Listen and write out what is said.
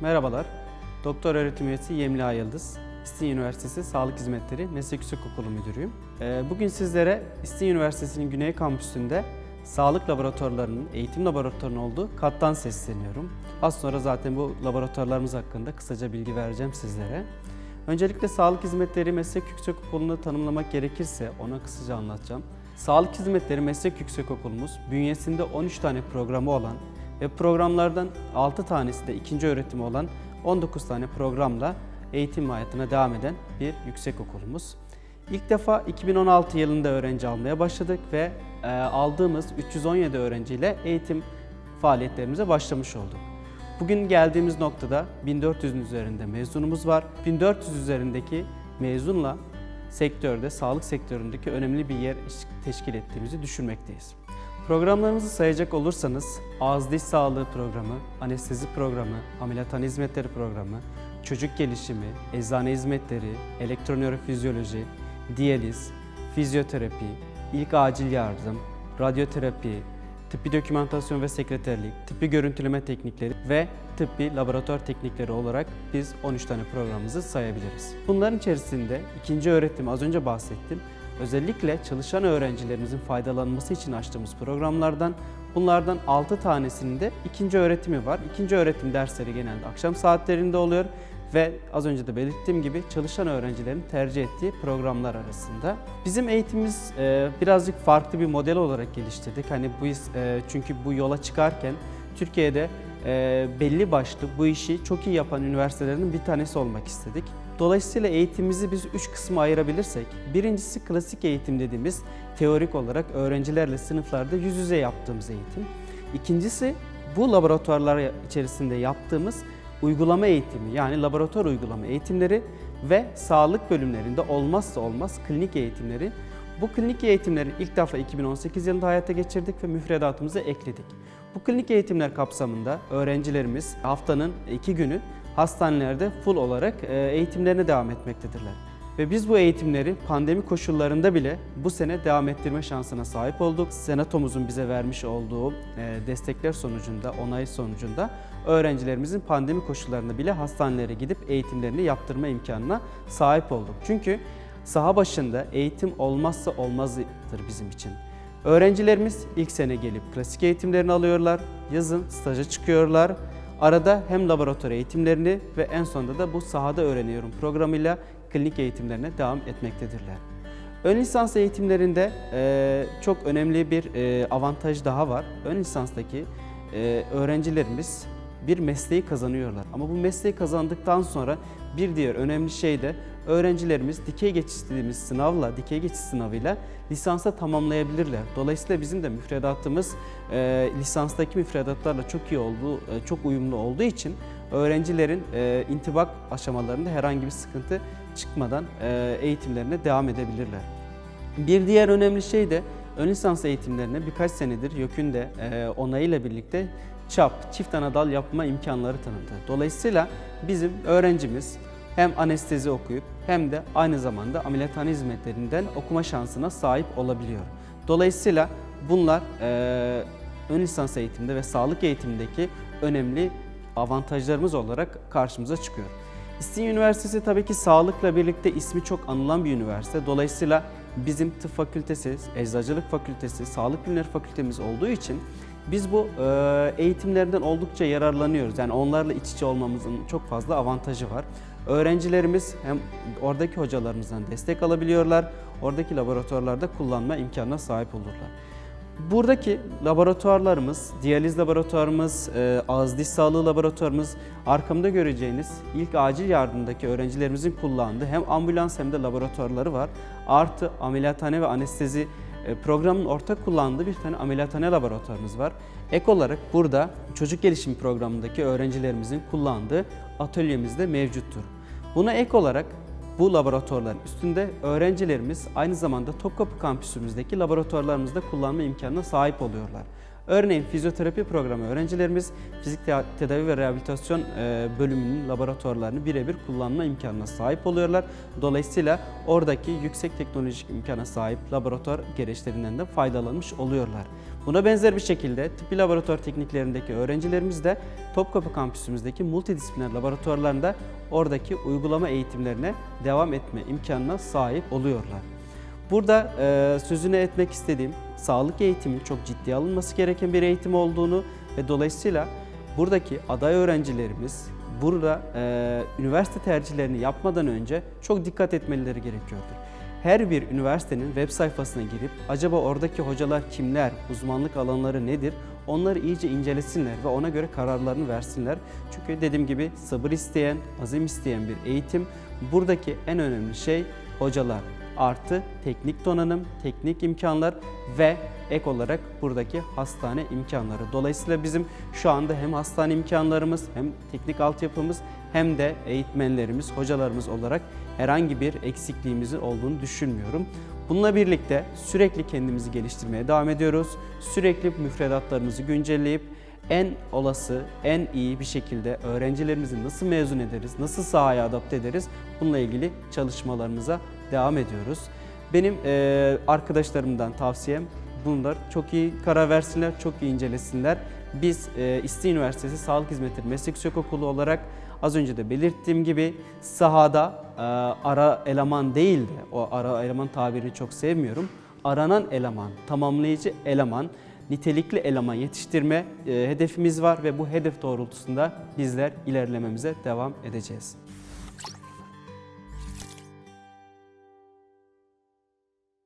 Merhabalar, Doktor Öğretim Üyesi Yemla Yıldız, İstinye Üniversitesi Sağlık Hizmetleri Meslek Yüksekokulu Müdürüyüm. Ee, Bugün sizlere İstinye Üniversitesi'nin Güney Kampüsü'nde sağlık laboratuvarlarının, eğitim laboratuvarının olduğu kattan sesleniyorum. Az sonra zaten bu laboratuvarlarımız hakkında kısaca bilgi vereceğim sizlere. Öncelikle Sağlık Hizmetleri Meslek Yüksekokulu'nu tanımlamak gerekirse ona kısaca anlatacağım. Sağlık Hizmetleri Meslek Yüksekokulumuz bünyesinde 13 tane programı olan ve programlardan 6 tanesi de ikinci öğretimi olan 19 tane programla eğitim hayatına devam eden bir yüksek okulumuz. İlk defa 2016 yılında öğrenci almaya başladık ve e, aldığımız 317 öğrenciyle eğitim faaliyetlerimize başlamış olduk. Bugün geldiğimiz noktada 1400'ün üzerinde mezunumuz var. 1400 üzerindeki mezunla sektörde, sağlık sektöründeki önemli bir yer teşkil ettiğimizi düşünmekteyiz. Programlarımızı sayacak olursanız ağız diş sağlığı programı, anestezi programı, ameliyathane hizmetleri programı, çocuk gelişimi, eczane hizmetleri, elektronörofizyoloji, diyaliz, fizyoterapi, ilk acil yardım, radyoterapi, tıbbi dokümantasyon ve sekreterlik, tıbbi görüntüleme teknikleri ve tıbbi laboratuvar teknikleri olarak biz 13 tane programımızı sayabiliriz. Bunların içerisinde ikinci öğretim az önce bahsettim. Özellikle çalışan öğrencilerimizin faydalanması için açtığımız programlardan bunlardan 6 tanesinde ikinci öğretimi var. İkinci öğretim dersleri genelde akşam saatlerinde oluyor ve az önce de belirttiğim gibi çalışan öğrencilerin tercih ettiği programlar arasında. Bizim eğitimimiz e, birazcık farklı bir model olarak geliştirdik. Hani bu e, çünkü bu yola çıkarken Türkiye'de e, belli başlı bu işi çok iyi yapan üniversitelerinin bir tanesi olmak istedik. Dolayısıyla eğitimimizi biz üç kısma ayırabilirsek, birincisi klasik eğitim dediğimiz teorik olarak öğrencilerle sınıflarda yüz yüze yaptığımız eğitim. İkincisi bu laboratuvarlar içerisinde yaptığımız uygulama eğitimi yani laboratuvar uygulama eğitimleri ve sağlık bölümlerinde olmazsa olmaz klinik eğitimleri. Bu klinik eğitimleri ilk defa 2018 yılında hayata geçirdik ve müfredatımıza ekledik. Bu klinik eğitimler kapsamında öğrencilerimiz haftanın iki günü hastanelerde full olarak e, eğitimlerine devam etmektedirler. Ve biz bu eğitimleri pandemi koşullarında bile bu sene devam ettirme şansına sahip olduk. Senatomuzun bize vermiş olduğu e, destekler sonucunda, onay sonucunda öğrencilerimizin pandemi koşullarında bile hastanelere gidip eğitimlerini yaptırma imkanına sahip olduk. Çünkü saha başında eğitim olmazsa olmazdır bizim için. Öğrencilerimiz ilk sene gelip klasik eğitimlerini alıyorlar, yazın staja çıkıyorlar. Arada hem laboratuvar eğitimlerini ve en sonunda da bu sahada öğreniyorum programıyla klinik eğitimlerine devam etmektedirler. Ön lisans eğitimlerinde e, çok önemli bir e, avantaj daha var. Ön lisanstaki e, öğrencilerimiz bir mesleği kazanıyorlar. Ama bu mesleği kazandıktan sonra bir diğer önemli şey de öğrencilerimiz dikey geçiş dediğimiz sınavla, dikey geçiş sınavıyla lisansa tamamlayabilirler. Dolayısıyla bizim de müfredatımız e, lisanstaki müfredatlarla çok iyi olduğu, e, çok uyumlu olduğu için öğrencilerin e, intibak aşamalarında herhangi bir sıkıntı çıkmadan e, eğitimlerine devam edebilirler. Bir diğer önemli şey de ön lisans eğitimlerine birkaç senedir YÖK'ün de e, onayıyla birlikte ÇAP, çift anadal yapma imkanları tanıdı. Dolayısıyla bizim öğrencimiz hem anestezi okuyup hem de aynı zamanda ameliyathane hizmetlerinden okuma şansına sahip olabiliyor. Dolayısıyla bunlar e, ön lisans eğitiminde ve sağlık eğitimindeki önemli avantajlarımız olarak karşımıza çıkıyor. İstinye Üniversitesi tabii ki sağlıkla birlikte ismi çok anılan bir üniversite. Dolayısıyla bizim tıp fakültesi, eczacılık fakültesi, sağlık bilimleri fakültemiz olduğu için biz bu eğitimlerden oldukça yararlanıyoruz. Yani onlarla iç içe olmamızın çok fazla avantajı var. Öğrencilerimiz hem oradaki hocalarımızdan destek alabiliyorlar, oradaki laboratuvarlarda kullanma imkanına sahip olurlar. Buradaki laboratuvarlarımız, diyaliz laboratuvarımız, e, ağız diş sağlığı laboratuvarımız, arkamda göreceğiniz ilk acil yardımdaki öğrencilerimizin kullandığı hem ambulans hem de laboratuvarları var. Artı ameliyathane ve anestezi e, programın ortak kullandığı bir tane ameliyathane laboratuvarımız var. Ek olarak burada çocuk gelişim programındaki öğrencilerimizin kullandığı atölyemiz de mevcuttur. Buna ek olarak bu laboratuvarların üstünde öğrencilerimiz aynı zamanda Topkapı kampüsümüzdeki laboratuvarlarımızda kullanma imkanına sahip oluyorlar. Örneğin fizyoterapi programı öğrencilerimiz fizik te- tedavi ve rehabilitasyon e, bölümünün laboratuvarlarını birebir kullanma imkanına sahip oluyorlar. Dolayısıyla oradaki yüksek teknolojik imkana sahip laboratuvar gereçlerinden de faydalanmış oluyorlar. Buna benzer bir şekilde tıbbi laboratuvar tekniklerindeki öğrencilerimiz de Topkapı kampüsümüzdeki multidisipliner laboratuvarlarında oradaki uygulama eğitimlerine devam etme imkanına sahip oluyorlar. Burada e, sözünü etmek istediğim sağlık eğitimi çok ciddiye alınması gereken bir eğitim olduğunu ve dolayısıyla buradaki aday öğrencilerimiz burada e, üniversite tercihlerini yapmadan önce çok dikkat etmeleri gerekiyordur. Her bir üniversitenin web sayfasına girip acaba oradaki hocalar kimler, uzmanlık alanları nedir onları iyice incelesinler ve ona göre kararlarını versinler. Çünkü dediğim gibi sabır isteyen, azim isteyen bir eğitim. Buradaki en önemli şey hocalar artı teknik donanım, teknik imkanlar ve ek olarak buradaki hastane imkanları. Dolayısıyla bizim şu anda hem hastane imkanlarımız hem teknik altyapımız hem de eğitmenlerimiz, hocalarımız olarak herhangi bir eksikliğimizin olduğunu düşünmüyorum. Bununla birlikte sürekli kendimizi geliştirmeye devam ediyoruz. Sürekli müfredatlarımızı güncelleyip en olası, en iyi bir şekilde öğrencilerimizi nasıl mezun ederiz, nasıl sahaya adapte ederiz bununla ilgili çalışmalarımıza devam ediyoruz. Benim eee, arkadaşlarımdan tavsiyem bunlar çok iyi karar versinler, çok iyi incelesinler. Biz eee İSTİ Üniversitesi Sağlık Hizmetleri Meslek Yüksekokulu olarak az önce de belirttiğim gibi sahada eee, ara eleman değil de o ara eleman tabirini çok sevmiyorum. Aranan eleman, tamamlayıcı eleman, nitelikli eleman yetiştirme eee, hedefimiz var ve bu hedef doğrultusunda bizler ilerlememize devam edeceğiz.